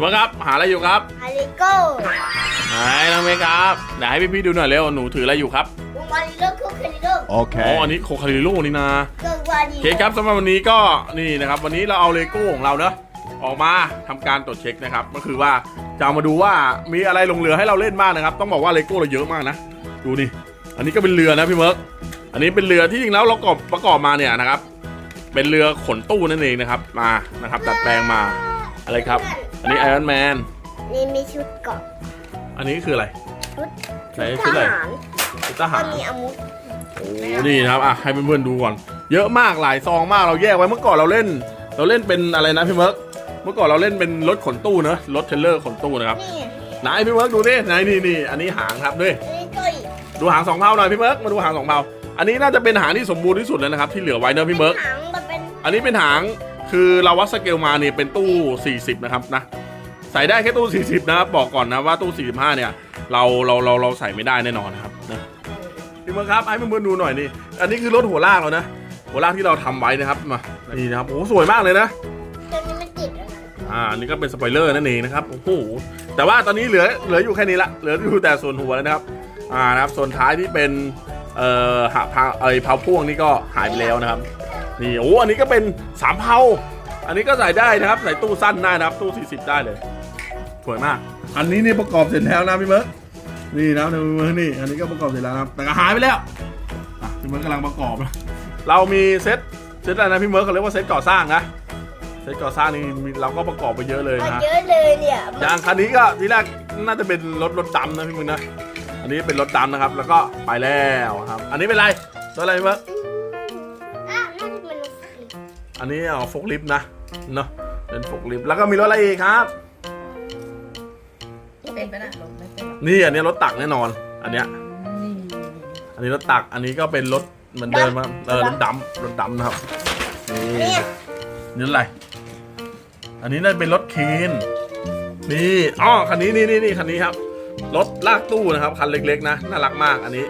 พี่เมิร์กครับ หาอะไรอยู่ครับฮาริโก้ไหนน้องเมย์ครับไหนให้พี่ๆดูหน่อยเร็วหนูถืออะไรอยู่ครับวงวาริโลคุกคาริโลอ๋อ Okay. อันนี้โคคาริโลนี่นะเกิดวาริโอเคครับสำหรับวันนี้ก็นี่นะครับ วันนี้เราเอาเลโก้ของเราเนอะออกมาทำการตรวจเช็คนะครับ ก็คือว่าจะเอามาดูว่ามีอะไรลงเรือให้เราเล่นบ้างนะครับ ต้องบอกว่าเลโก้เราเยอะมากนะดูนี่อันนี้ก็เป็นเรือนะพี่เมิร์กอันนี้เป็นเรือที่จริงแล้วเราประกอบประกอบมาเนี่ยนะครับ เป็นเรือขนตู้นั่นเองนะครับ มานะครับ ดัดแปลงมาอะไรครับอัน นี้ไอรอนแมน นี่มีชุดเกราะอันนี้คืออะไร ชุดไหนชุดอะไรทหารชุดทก็หารมีอาวุธโอ้นี่นะครับอะให้เพื่อนๆดูก่อน เยอะมากหลายซองมากเราแยกไว้เมื่อก่อนเราเล่น เราเล่นเป็นอะไรนะพี่เมิร์กเมื่อก่อนเราเล่นเป็นรถขนตู้เนอะรถเทรลเลอร์ขนตู้นะครับนี่ไหนพี่เมิร์กดูดิไหนนี่นี่อันนี้หางครับด้วยอันนี้ก็อีกดูหางสองเผาหน่อยพี่เมิร์กมาดูหางสองเผาอันนี้น่าจะเป็นหางที่สมบูรณ์ที่สุดแล้วนะครับที่เหลือไว้เนอะพี่เมิร์กหางมันเป็นอันนี้เป็นหาง คือเราวัดสเกลมาเนี่ยเป็นตู้ 40 นะครับนะใส่ได้แค่ตู้ 40 นะครับบอกก่อนนะว่าตู้ 45 เนี่ย เราเราเราเราใส่ไม่ได้แน่นอนนะครับนะพี่เมืองครับให้เพื่อนๆดูหน่อยนี่อันนี้คือรถหัวลากเรานะ หัวลากที่เราทำไว้นะครับมานี่นะครับโอ้โหสวยมากเลยนะตัวนี้มันติดอะไรอ่าอันนี่ก็เป็นสปอยเลอร์นั่นเองนะครับโอ้โหแต่ว่าตอนนี้เหลือเหลืออยู่แค่นี้ละเหลืออยู่แต่ส่วนหัวแล้วนะครับอ่านะครับส่วนท้ายที่เป็นเอ่อหาพาเอ้ยเผาพ่วงนี่ก็หายไปแล้วนะครับ นี่โอ้อันนี้ก็เป็นสามเผาอันนี้ก็ใส่ได้นะครับใส่ตู้สั้นได้นะครับ ตู้ 40 ได้เลยสวยมาก อันนี้นี่ประกอบเสร็จแล้วนะพี่เมิร์กนี่นะพี่เมิร์กนี่อันนี้ก็ประกอบเสร็จแล้วนะครับแต่ก็หายไปแล้วอะพี่เมิร์กกำลังประกอบนะเรามีเซตเซตอะไรนะพี่เมิร์กเขาเรียกว่าเซตก่อสร้างนะเซตก่อสร้างนี่มีเราก็ประกอบไปเยอะเลยมันนะเยอะเลยเนี่ยอย่างคันนี้ก็ทีแรกน่าจะเป็นรถรถดำนะพี่มึงนะอันนี้เป็นรถดำนะครับ แล้วก็ไปแล้วครับ อันนี้เป็นอะไรตัวอะไรพี่เมิร์ก อันนี้เอาโฟกลิฟต์นะเนาะเป็นโฟกลิฟต์แล้วก็มีรถอะไรอีกครับ เป็นปะน่ะลงไม่เป็นหรอกนี่อันนี้รถตักแน่นอน อันเนี้ยนี่อันนี้รถตักอันนี้ก็เป็นรถเหมือนเดิมครับเออรถดำรถดำนะครับนี่เนี่ยนี่อะไรอันนี้น่าจะเป็นรถเคนนี่อ๋อคันนี้นี่นี่นี่คันนี้ครับรถลากตู้นะครับคันเล็กๆนะน่ารักมากอันนี้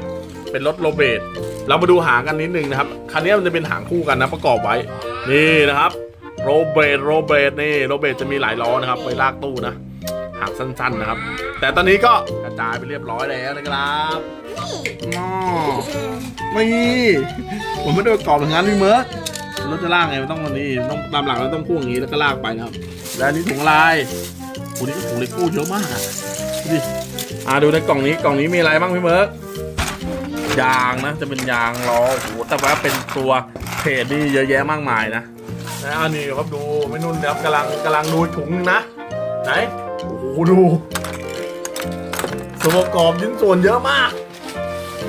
เป็นรถโรเบตเรามาดูหางกันนิดนึงนะครับคันนี้มันจะเป็นหางคู่กันนะประกอบไว้ นี่นะครับโรเบตโรเบตนี่โรเบตจะมีหลายล้อนะครับไว้ลากตู้นะหางสั้นๆนะครับ แต่ตอนนี้ก็กระจายไปเรียบร้อยแล้วนะครับอ๋อนี่ผมไม่ได้ประกอบอย่างนั้นพี่เมิร์กรถจะลากไงมันต้องวันนี้ต้องตามหลังแล้วต้องพ่วงอย่างนี้แล้วก็ลากไปนะครับ และอันนี้ถุงลายโอ้นี่ก็ถุงเลโก้เยอะมากอะดูดิอ่าดูในกล่องนี้กล่องนี้มีอะไรบ้างพี่เมิร์ก ยางนะ จะเป็นยางล้อโอ้โหแต่ว่าเป็นตัวเพจนี่เยอะแยะมากมายนะนะอันนี้ครับดูไม่นุ่นนะครับกำลังกำลังดูถุงนึงนะไหนโอ้โหดูส่วนประกอบชิ้นส่วนเยอะมาก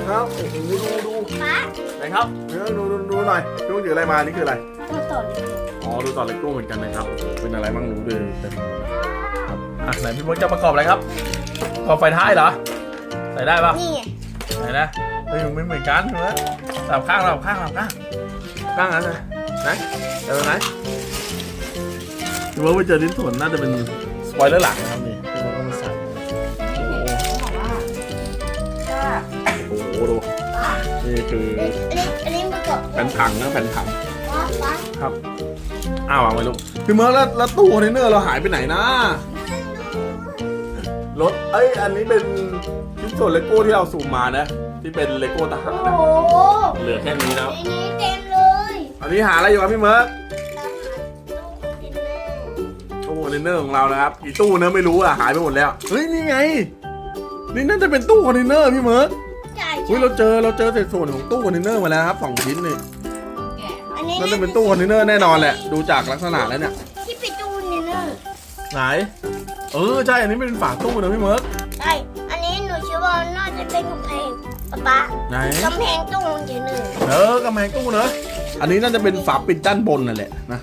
ครับโอ้โหดูดูป้าไหนครับเดี๋ยวดูดูดูหน่อยดูถืออะไรมานี่คืออะไรมาต่อเลยอ๋อดูต่อเลโก้เหมือนกันนะครับโอ้โหเป็นอะไรบ้างดูดูเต็มครับอะไหนพี่มดจะประกอบอะไรครับประกอบไฟท้ายเหรอใส่ได้ปะนี่ไงไหนนะ เฮ้ยมันไม่เหมือนกันใช่ไหมสลับข้างสลับข้างสลับข้างข้างนั้นนะไหนเออไหนพี่มดไปเจอชิ้นส่วนน่าจะเป็นสปอยเลอร์หลังนะครับนี่พี่มดก็มาใส่โอ้โหเขาบอกว่าถ้าโอ้โหดูนี่คืออันนี้อันนี้ประกอบแผ่นถังนะแผ่นถังป้าป้าครับอ้าววางไว้ลูกพี่เมิร์กแล้วแล้วตู้คอนเทนเนอร์เราหายไปไหนนะรถเอ้ยอันนี้เป็นชิ้นส่วนเลโก้ที่เราสูมมานะ ที่เป็นเลโก้ทหารนะโอ้โหเหลือแค่นี้แล้ว ในนี้เต็มเลยอันนี้หาอะไรอยู่ครับพี่เมิร์กทหารตู้คอนเทนเนอร์ตู้คอนเทนเนอร์ของเรานะครับกี่ตู้เนอะไม่รู้อะหายไปหมดแล้ว เฮ้ยนี่ไง นี่น่าจะเป็นตู้คอนเทนเนอร์พี่เมิร์กใช่อุ้ยเราเจอเราเจอเศษส่วนของตู้คอนเทนเนอร์มาแล้วครับสองชิ้นนี่แกะอันนี้น่าจะเป็นตู้คอนเทนเนอร์แน่นอนแหละดูจากลักษณะแล้วเนี่ยที่เป็นตู้คอนเทนเนอร์ไหน เออใช่อันนี้เป็นฝาตู้นะพี่เมิร์ก ป๊าป๊าไหน กำแพงตู้คอนเทนเนอร์เออกำแพงตู้เนอะอันนี้น่าจะเป็นฝาปิดด้านบนนั่นแหละนะ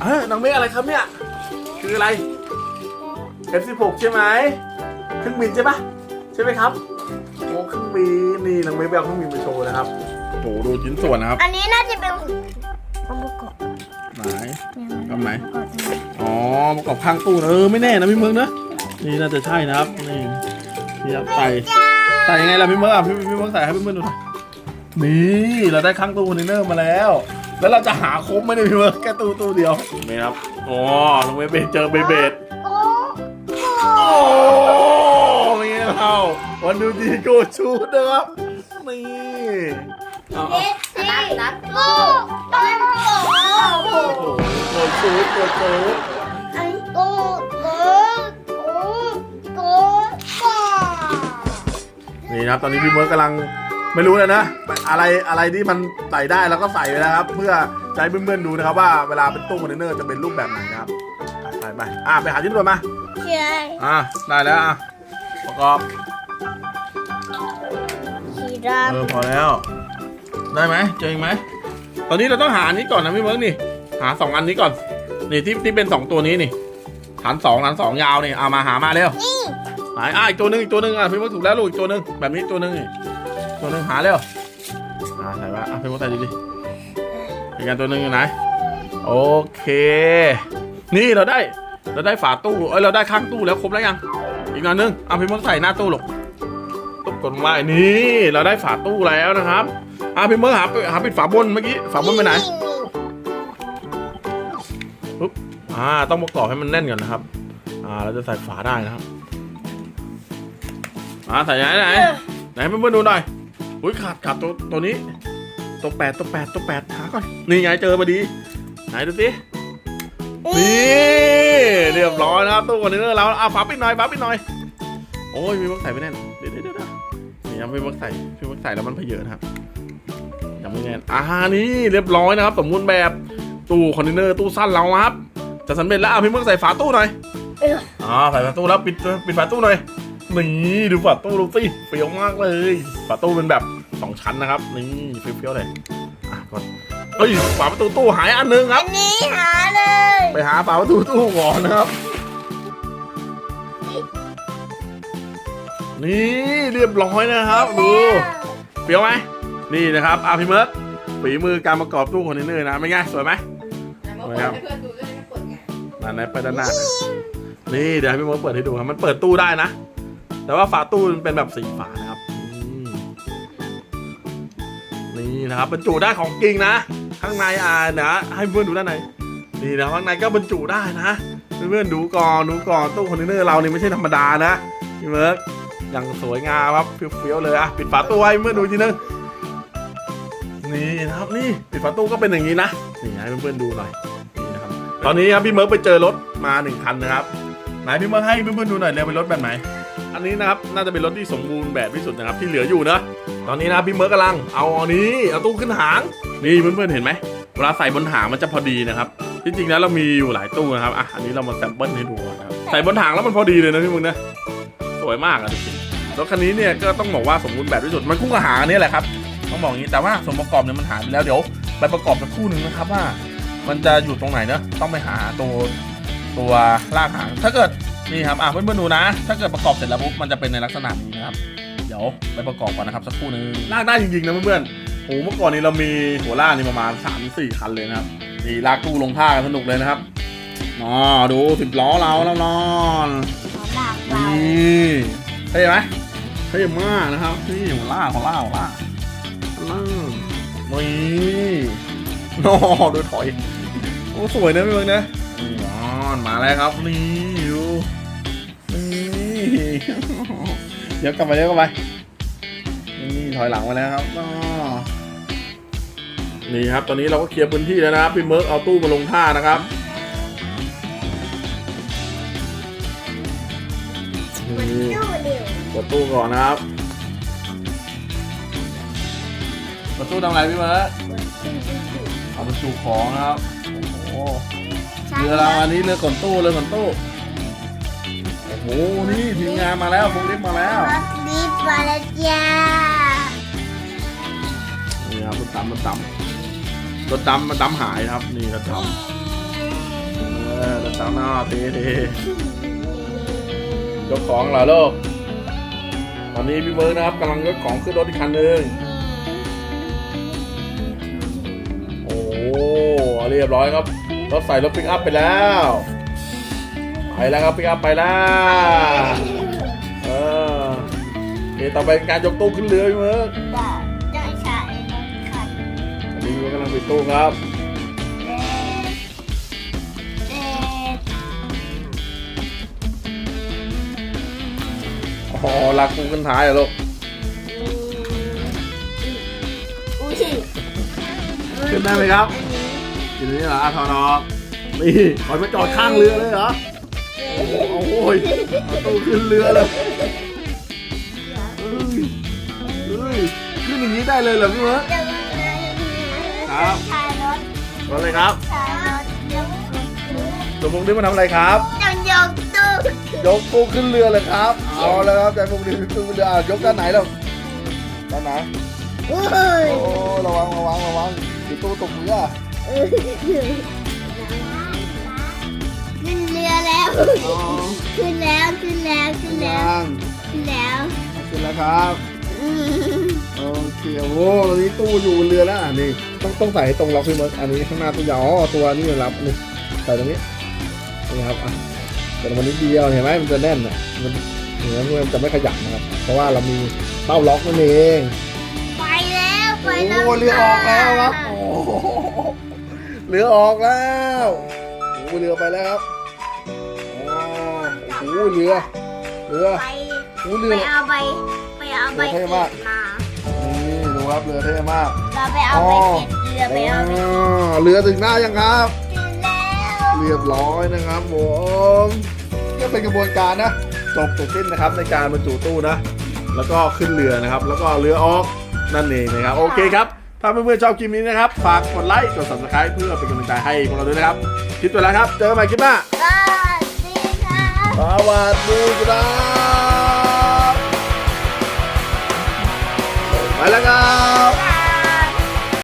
เออน้องเมฆอะไรครับเนี่ย คืออะไร F16 ใช่ไหมเครื่องบินใช่ปะใช่ไหมครับโอ้เครื่องบินนี่น้องเมฆไปเอาเครื่องบินมาโชว์นะครับโหดูชิ้นส่วนนะครับอันนี้น่าจะเป็นองค์ประกอบไหน ทำไหนอ๋อประกอบข้างตู้นะเออไม่แน่นะพี่เมิร์กนะนี่น่าจะใช่นะครับนี่นี่ครับใส่ ใส่ยังไงล่ะพี่เมิร์กอะพี่พี่เมิร์กใส่ให้พี่เมิร์กดูหน่อยนี่เราได้ข้างตู้คอนเทนเนอร์มาแล้ว แล้วเราจะหาครบไหมเนี่ยพี่เมิร์กแค่ตู้ตู้เดียวนี่ครับอ๋อลงไปเบสเจอเบเบดโอ้นี่เราวันดูดีโกชูดนะครับนี่เอาเอเอาสซีลูกต้องโอ้โหโอ้โหโกชูดโกชูด นี่นะครับ ตอนนี้พี่เมิร์กกำลังไม่รู้เลยนะ อะไรอะไรที่มันใส่ได้แล้วก็ใส่ไปนะครับ เพื่อจะให้เพื่อนๆดูนะครับ ว่าเวลาเป็นตู้คอนเทนเนอร์จะเป็นรูปแบบไหนนะครับอะใส่ไปอะไปหาชิ้นส่วนมาใช่อะได้แล้วอะประกอบสีดเออพอแล้ว ได้ไหมเจออีกไหมตอนนี้เราต้องหาอันนี้ก่อนนะพี่เมิร์กนี่ หาสองอันนี้ก่อน นี่ที่ที่เป็นสองตัวนี้นี่ฐานสองฐานสองยาวนี่เอามาหามาเร็วำนี่หายอะอีกตัวหนึงอีกตัวหนึงอะพี่มิร์กถูกแล้วลูกอีกตัวหนึงแบบนี้ตัวหนึงนี่ตัวหนึงหาเร็วอ่าใส่มาอะพี่มิร์กใส่ดิดิอีกอันตัวหนึงอยู่ไหนโอเค นี่เราได้เราได้ฝาตู้เอ้ยเราได้ข้างตู้แล้วครบแล้วยัง อีกอันหนึงเอาพี่มิร์กใส่หน้าตู้หลูกตุ๊กกดไว้นี่เราได้ฝาตู้แล้วนะครับอะพี่มิร์กหาหาปิดฝาบนเมื่อกี้ฝาบนไปไหนอ่าต้องประกอบให้มันแน่นก่อนนะครับ อ่าเราจะใส่ฝาได้นะครับ อ่าใส่ไหนไหนไหนให้เพื่อนๆดูหน่อยอุ้ยขาดขาดตัวตัวนี้ตัวแปดตัวแปดตัวแปดหาก่อนนี่ไงเจอพอดี ไหนดูสินี่เรียบร้อยนะครับตู้คอนเทนเนอร์เราอ่าฝาปิดหน่อยฝาปิดหน่อยโอ้ยพี่มักใส่ไม่แน่นเดี๋ยวเดี๋ยวเดี๋ยวนี่ยังพี่มักใส่พี่มักใส่แล้วมันเพเยอะนะครับยังไม่แน่นอ่านี่เรียบร้อยนะครับ สมบูรณ์แบบตู้คอนเทนเนอร์ตู้สั้นเราครับ จะสำเร็จแล้วเอาพี่เมื่อใส่ฝาตู้หน่อยเอออ่าใส่ฝาตู้แล้วปิดปิดฝาตู้หน่อย นี่ดูฝาตู้ดูสิเฟี้ยวมากเลยฝาตู้เป็นแบบสองชั้นนะครับ นี่เฟี้ยวๆเลยอะก่อนเฮ้ยฝาประตูตู้หายอันหนึงคอัรับนนี้หาเลย ไปหาฝาประตูตู้ก่อนนะครับ นี่เรียบร้อยนะครับดูเฟี้ยวไหมนี่นะครับอาพี่เมิร์กฝีมือการประกอบตู้คอนเทนเนอร์นะเป็นไงสวยไหมแต่เมื่อเปิดให้เพื่อนดูด้วยจะกดไงนั่นนะไปด้านหน้านี่เดี๋ยวให้พี่มดเปิดให้ดูครับมันเปิดตู้ได้นะ แต่ว่าฝาตู้มันเป็นแบบสีฝานะครับนี่นะครับบรรจุได้ของจริงนะข้างในอ่านะให้เพื่อนดูด้านในนี่นะข้างในก็บรรจุได้นะเพื่อนๆดูก่อนดูก่อนตู้คอนเทนเนอร์เรานี่ไม่ใช่ธรรมดานะพี่เมิร์กอย่างสวยงามครับเฟี้ยวๆเลยอะปิดฝาตู้ไว้เพื่อนดูทีนึงนี่นะครับนี่ปิดฝาตู้ก็เป็นอย่างนี้นะนี่ให้เพื่อนๆดูหน่อยนี่นะครับตอนนี้ครับพี่เมิร์กไปเจอรถมาหนึ่งคันนะครับ ไหนพี่เมิร์กให้เพื่อนๆดูหน่อยเร็วเป็นรถแบบไหน อันนี้นะครับน่าจะเป็นรถที่สมบูรณ์แบบที่สุดนะครับที่เหลืออยู่นะ ตอนนี้นะครับพี่เมิร์กกำลังเอาอันนี้เอาตู้ขึ้นหางนี่เพื่อนๆเห็นไหมเวลาใส่บนหางมันจะพอดีนะครับที่จริงแล้วเรามีอยู่หลายตู้นะครับอะอันนี้เรามาแซมเปิลให้ดูก่อนนะครับใส่บนหางแล้วมันพอดีเลยนะพี่มึงนะสวยมากอะจริงๆรถคันนี้เนี่ยก็ต้องบอกว่าสมบูรณ์แบบที่สุดมันคู่กับหางอันนี้แหละครับต้องบอกอย่างนี้แต่ว่าส่วนประกอบเนี่ยมันหายไปแล้วเดี๋ยวไปประกอบสักครู่หนึ่งนะครับว่า มันจะอยู่ตรงไหนเนอะต้องไปหาตัว ตัวลากหางถ้าเกิดนี่ครับอะเพื่อนๆดูนะ ถ้าเกิดประกอบเสร็จแล้วปุ๊บมันจะเป็นในลักษณะนี้นะครับ เดี๋ยวไปประกอบก่อนนะครับสักครู่หนึงลากได้จริงๆนะเพื่อนๆโอ้เมื่อก่อนนี้เรามีหัวลากนี่ประมาณ3ามสี่คันเลยนะครับนี่ลากตู้ลงท่ากันสนุกเลยนะครับอ๋อดูสิบล้อเราแล้วนอนหาหลากหลายนี่เท่ไหมเท่มากนะครับนี่หัวลากหัวลากหัวลากหัวลากนี่นอดูถอยโอ้สวยนะพี่เบิร์กนะนี่ อ๋อมาแล้วครับนี่ดูนี่เดี๋ยวกลับไปเดี๋ยวกลับไปนี่ถอยหลังมาแล้วครับอ๋อนี่ครับ ตอนนี้เราก็เคลียร์พื้นที่แล้วนะครับพี่เมิร์กเอาตู้มาลงท่านะครับนี่ดูเร็วกดตู้ก่อนนะครับกดตู้ทำอะไรพี่เมิร์กเอาบรรจุของนะครับโอ้โห เรือเราอันนี้เรือขนตู้เรือขนตู้โอ้โหนี่ทีมงานมาแล้วพวกเล็กมาแล้วรถดีปลาละจ้านี่ครับรถดำรถดำรถดำมันดำหายครับ นี่รถดำเออรถดำหน้าเท่เท่ยกของเหรอลูกตอนนี้พี่เบิร์ดนะครับกำลังยกของขึ้นรถอีกคันหนึ่งโอ้โหเรียบร้อยครับ รถใส่รถปิกอัพไปแล้วไปแล้วครับปิกอัพไปแล้วเออโอเคต่อไปเป็นการยกตู้ขึ้นเรือพี่เบิร์ดจะจะใช้รถคันอันนี้พี่เบิร์ดกำลังปิดตู้ครับเอ๊ะเอ๊ะลากปูขึ้นท้ายอะลูกอุ้ย ขึ้นได้ไหมครับ ทีนี้เหรออะถอดออกนี่ถอยมาจอดข้างเรือเลยเหรอโอ้โหยเอาตู้ขึ้นเรือเลยเอ้ยเอ้ยขึ้นอย่างนี้ได้เลยเหรอพี่เมิร์กครับถ่ายรถรถอะไรครับถ่ายรถยกตัวมุกนี้มาทำอะไรครับยังยกตู้ยกตู้ขึ้นเรือเลยครับเอาแล้วครับแต่มุกนี้ตู้ขึ้นเรืออะยกด้านไหนเราด้านไหนอุ้โอ้ยระวังระวังระวังติดตู้ตกเรือ ขึ้นเรือแล้ว อ๋อขึ้นแล้วขึ้นแล้วขึ้นแล้วยังขึ้นแล้วขึ้นแล้วครับ โอเคโอ้โหตอนนี้ตู้อยู่บนเรือแล้วอะนี่ต้องต้องใส่ให้ตรงล็อกพี่เมิร์กอันนี้ข้างหน้าตู้ยาวอ๋อตัวนี้รับนี่ใส่ตรงนี้นี่ครับอะแต่วันนี้เดียวเห็นไหมมันจะแน่นอะมันเห็นไหมมันจะไม่ขยับนะครับ เพราะว่าเรามีเต้าล็อกนั่นเอง ไปแล้วไปแล้วโอ้เรือออกแล้วครับโอ้โห เรือออกแล้วโอ้เรือไปแล้วครับโอ้โหเรือเรือไปโอ้เรือไปเอาใบไปเอาใบเรือเท่เก็ดมากมานี่ดูครับเรือเท่มากเราไปเอาใบเก็ดเรือไปเอาใบอ๋อเรือถึงหน้ายังครับขึ้นแล้วเรียบร้อยนะครับผมก็เป็นกระบวนการนะจบเสร็จสิ้นนะครับในการบรรจุตู้นะ แล้วก็ขึ้นเรือนะครับ แล้วก็เรือออกนั่นเองนะครับ โอเคครับ ถ้าเพื่อนๆชอบคลิปนี้นะครับ ฝากกดไลค์กด subscribe เพื่อเป็นกำลังใจให้พวกเราด้วยนะครับ คลิปตัวแล้วครับ เจอกันใหม่คลิปหน้าสวัสดีครับสวัสดีครับไปแล้วครับ